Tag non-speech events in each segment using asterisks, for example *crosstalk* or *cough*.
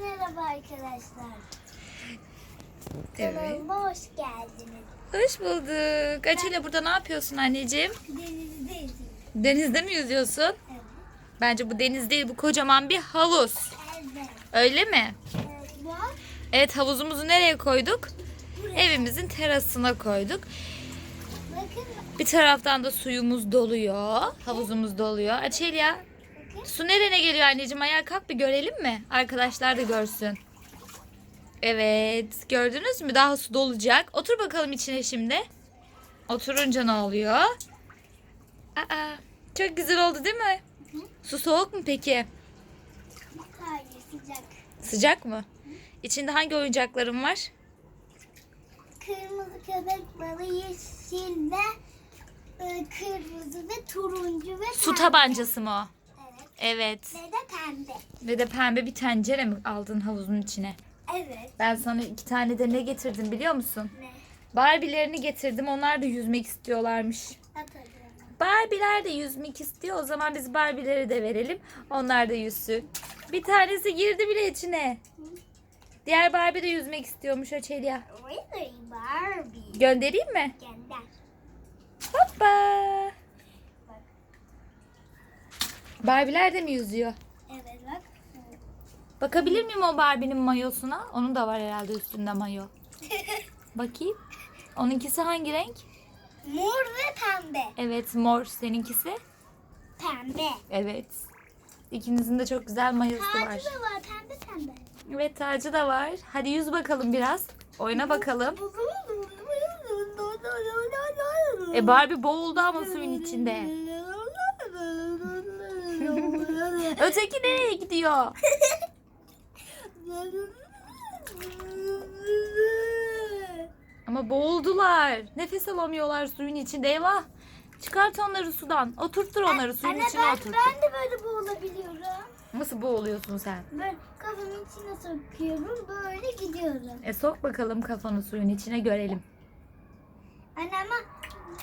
Merhaba arkadaşlar. Evet. Kanalıma hoş geldiniz. Hoş bulduk. Açıyla burada ne yapıyorsun anneciğim? Denizdeyiz. Denizde mi yüzüyorsun? Evet. Bence bu deniz değil bu kocaman bir havuz. Evet. Öyle mi? Evet. Bak. Evet havuzumuzu nereye koyduk? Evimizin terasına koyduk. Bakın. Bir taraftan da suyumuz doluyor. Havuzumuz doluyor. Açelya. Su nerene geliyor anneciğim? Ayağa kalk bir görelim mi? Arkadaşlar da görsün. Evet gördünüz mü? Daha su dolacak. Otur bakalım içine şimdi. Oturunca ne oluyor? Aa, çok güzel oldu değil mi? Hı. Su soğuk mu peki? Hayır sıcak. Sıcak mı? İçinde hangi oyuncakların var? Kırmızı köpek balığı yeşil ve e, kırmızı ve turuncu ve Su tabancası mı o? Evet. Ve de pembe. Ve de pembe bir tencere mi aldın havuzun içine? Evet. Ben sana iki tane de ne getirdim biliyor musun? Ne? Barbie'lerini getirdim. Onlar da yüzmek istiyorlarmış. Hatırlıyorum. Barbie'ler de yüzmek istiyor. O zaman biz Barbie'leri de verelim. Onlar da yüzsün. Bir tanesi girdi bile içine. Diğer Barbie de yüzmek istiyormuş Açelya. Really Barbie. Göndereyim mi? Gönder. Barbie'ler de mi yüzüyor? Evet bak. Bakabilir miyim o Barbie'nin mayosuna? Onun da var herhalde üstünde mayo. Bakayım. Onunkisi hangi renk? Mor ve pembe. Evet mor. Seninkisi? Pembe. Evet. İkinizin de çok güzel mayosu var. Tacı da var pembe pembe. Evet tacı da var. Hadi yüz bakalım biraz. Oyna bakalım. E Barbie boğuldu ama suyun içinde. Öteki nereye gidiyor? Ama boğuldular. Nefes alamıyorlar suyun içinde. Eyvah. Çıkart onları sudan. Oturttur onları suyun Anne içine ben, oturttur. ben de böyle boğulabiliyorum. Nasıl boğuluyorsun sen? Böyle kafamın içine sokuyorum böyle gidiyorum. E sok bakalım kafanı suyun içine görelim. Anne ama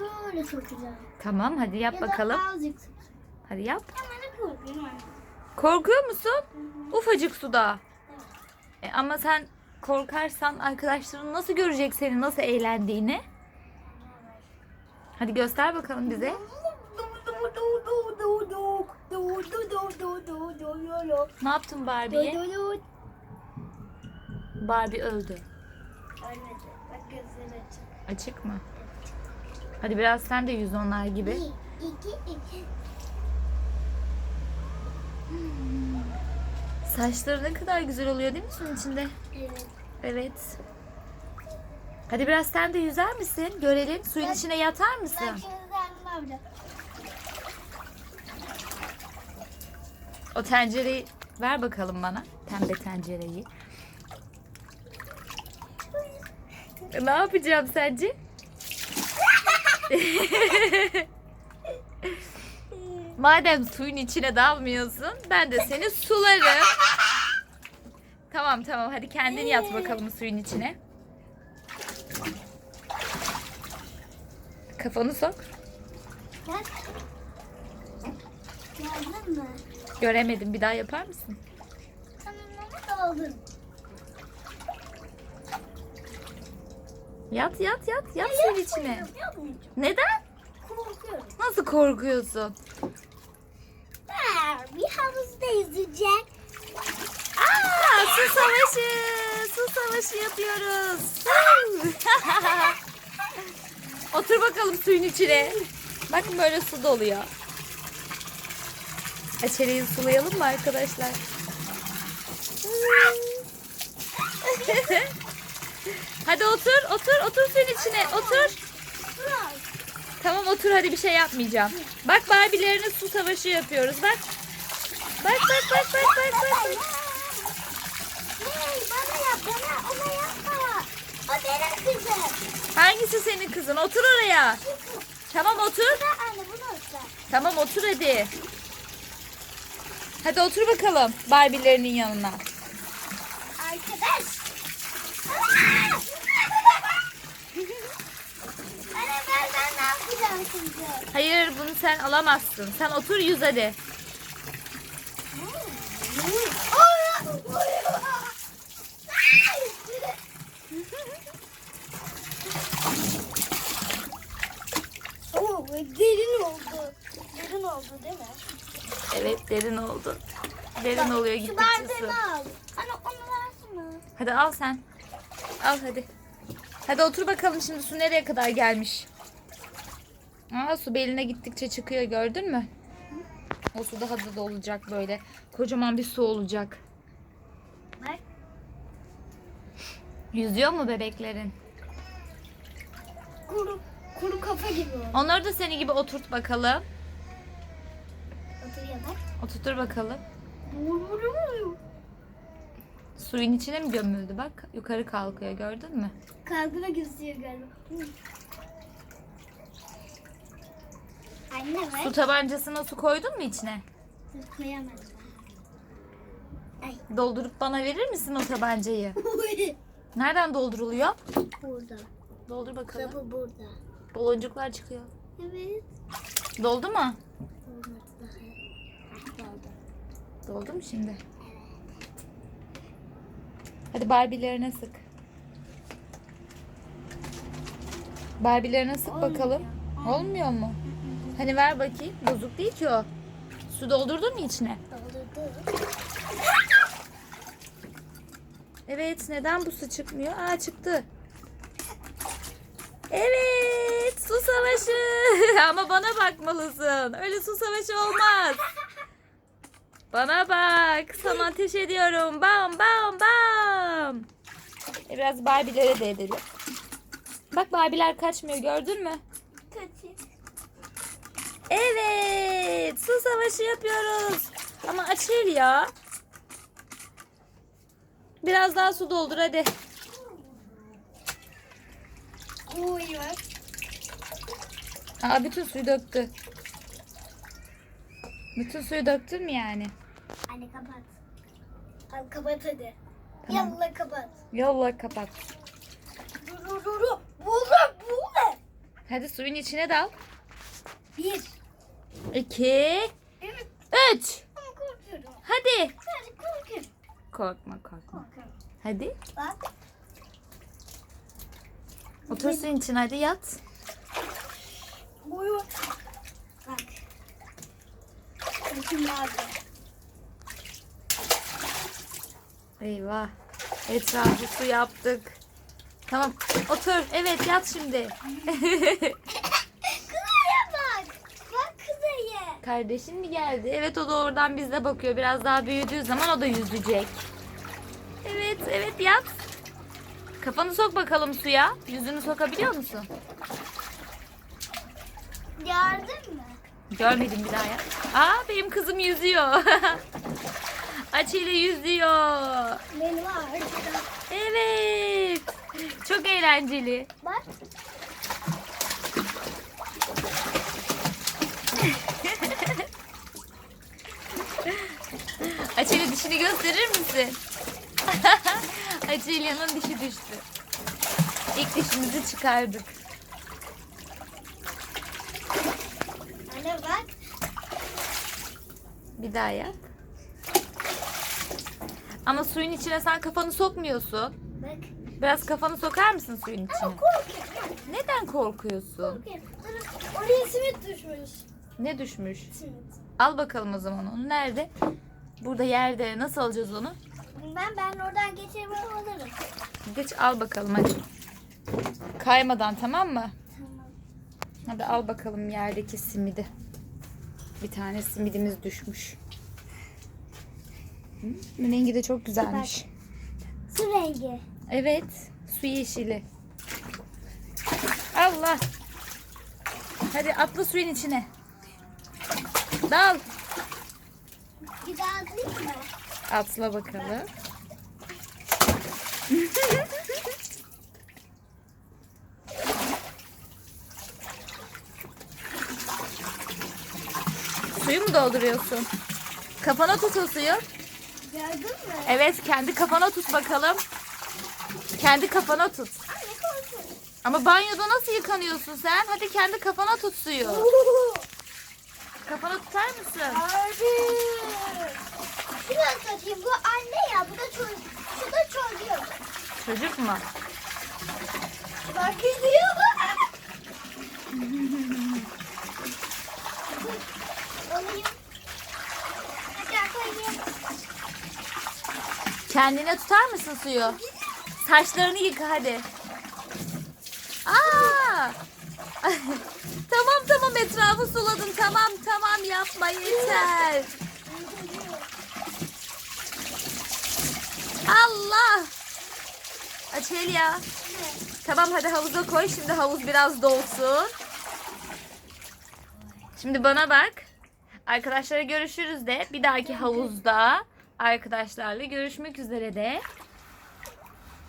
böyle sokacağım. Tamam hadi yap Ya bakalım. da azıcık sok. Hadi yap. Ama ne anne. Korkuyor musun? Ufacık suda. E, ama sen korkarsan arkadaşların nasıl görecek senin nasıl eğlendiğini? Hadi göster bakalım bize. Ne yaptın Barbie'ye? Barbie öldü. Açık. Açık mı? Hadi biraz sen de yüz onlar gibi. Bir, iki, iki. Saçları ne kadar güzel oluyor değil mi suyun içinde? Evet. Evet. Hadi biraz sen de yüzer misin? Görelim. Suyun içine yatar Ben mısın? şimdi. O tencereyi ver bakalım bana. Pembe tencereyi. ne yapacağım sence? *laughs* Madem suyun içine dalmıyorsun, ben de seni sularım. Tamam tamam hadi kendin yat bakalım suyun içine. Kafanı sok. Bak. Gördün mü? Göremedim. Bir daha yapar mısın? Tamam ama doldur. Yat yat yat yat suyun içine. Yapmayacağım. Neden? Korkuyorum. Nasıl korkuyorsun? Havuzda yüzecek. Aa, su savaşı. Su savaşı yapıyoruz. *laughs* Otur bakalım suyun içine. Bakın böyle su doluyor. Açeriyi sulayalım mı arkadaşlar? *laughs* hadi otur, otur, otur suyun içine. Otur. Tamam otur hadi bir şey yapmayacağım. Bak Barbie'lerine su savaşı yapıyoruz. Bak. Bak bak bak bak bak bak. bak. Hey, bana yap, bana ona yapma. O benim kızım. Hangisi senin kızın? Otur oraya. Tamam otur. Ben anne bunu olsa. Tamam otur hadi. Hadi otur bakalım Barbie'lerinin yanına. Arkadaş. Anne ben, ben ne yapacağım şimdi? Hayır bunu sen alamazsın. Sen otur yüz hadi. Hmm. oldu değil mi? Evet derin oldu. Derin oluyor gittikçe su. al. Anne onu versene. Hadi al sen. Al hadi. Hadi otur bakalım şimdi su nereye kadar gelmiş. Aa, su beline gittikçe çıkıyor gördün mü? O su daha da olacak böyle. Kocaman bir su olacak. Bak. Yüzüyor mu bebeklerin? Kuru, kuru kafa gibi. Onları da seni gibi oturt bakalım. Bak. Oturtur bakalım. Suyun içine mi gömüldü bak. Yukarı kalkıyor gördün mü? Kalbine gözüyor galiba. Anne bak. Su tabancasına su koydun mu içine? Koyamadım. Ay. Doldurup bana verir misin o tabancayı? *laughs* Nereden dolduruluyor? burada. Doldur bakalım. Kapı burada. Baloncuklar çıkıyor. Evet. Doldu mu? Olmadı daha. Oldu. Doldu mu şimdi? Hadi Barbie'lerine sık. Barbie'lerine sık Olmuyor. bakalım. Olmuyor mu? Hani ver bakayım. Bozuk değil ki o. Su doldurdun mu içine? Doldurdu. Evet. Neden bu su çıkmıyor? Aa çıktı. Evet. Su savaşı. *laughs* Ama bana bakmalısın. Öyle su savaşı olmaz. Bana bak. Sana ateş ediyorum. Bam bam bam. E, biraz Barbie'lere de edelim. Bak Barbie'ler kaçmıyor gördün mü? Kötü. Evet. Su savaşı yapıyoruz. Ama açıl ya. Biraz daha su doldur hadi. Oy bak. Aa bütün suyu döktü. Bütün suyu döktün mü yani? Anne kapat. Al kapat hadi. Tamam. Yallah kapat. Yolla kapat. Dur dur dur. dur. Bu ne? Bu ne? Hadi suyun içine dal. Bir. İki. Evet. Üç. Ama korkuyorum. Hadi. Hadi korkuyorum. Korkma korkma. Korkuyorum. Hadi. Bak. Otur suyun içine hadi yat. Boyu. Bak. Bakın vardı. Eyvah. Etrafı su yaptık. Tamam otur. Evet yat şimdi. *laughs* Kızaya bak. Bak kızaya. Kardeşin mi geldi? Evet o da oradan bize bakıyor. Biraz daha büyüdüğü zaman o da yüzecek. Evet evet yat. Kafanı sok bakalım suya. Yüzünü sokabiliyor musun? Gördün mü? Görmedim bir daha ya. Aa benim kızım yüzüyor. *laughs* Açıyla yüzüyor. Benim var. Evet. Çok eğlenceli. Bak. *laughs* Açıyla dişini gösterir misin? *laughs* Açılya'nın dişi düştü. İlk dişimizi çıkardık. Anne bak. Bir daha yap. Ama suyun içine sen kafanı sokmuyorsun. Bak. Biraz kafanı sokar mısın suyun içine? Korkuyorum. Neden korkuyorsun? Korkuyorum. Oraya simit düşmüş. Ne düşmüş? Simit. Al bakalım o zaman onu. Nerede? Burada yerde. Nasıl alacağız onu? Ben ben oradan geçeyim alırım. Geç al bakalım hadi. Kaymadan tamam mı? Tamam. Hadi al bakalım yerdeki simidi. Bir tane simidimiz düşmüş. Hı, rengi de çok güzelmiş. Su rengi. Evet. Su yeşili. Allah. Hadi atla suyun içine. Dal. Bir daha atlayayım mı? Atla bakalım. *laughs* Suyu mu dolduruyorsun? Kafana tut o suyu. Gördün mü? Evet kendi kafana tut bakalım. Kendi kafana tut. Ama banyoda nasıl yıkanıyorsun sen? Hadi kendi kafana tut suyu. *laughs* kafana tutar mısın? Abi. Biraz satayım. Bu anne ya. Bu da çocuk. Şu da çocuk. Çocuk mu? Bak gidiyor bak. *laughs* Kendine tutar mısın suyu? Saçlarını yıka hadi. Aa! *laughs* tamam tamam etrafı suladın. Tamam tamam yapma yeter. Allah! Açelya. Tamam hadi havuza koy. Şimdi havuz biraz dolsun. Şimdi bana bak. Arkadaşlara görüşürüz de. Bir dahaki havuzda arkadaşlarla görüşmek üzere de.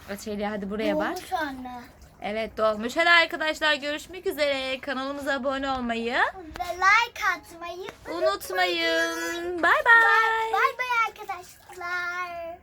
Açelya hadi buraya bak. Olmuş anne. Evet dolmuş. Hadi arkadaşlar görüşmek üzere. Kanalımıza abone olmayı Ve like atmayı unutmayın. Bay bay. bay bay arkadaşlar.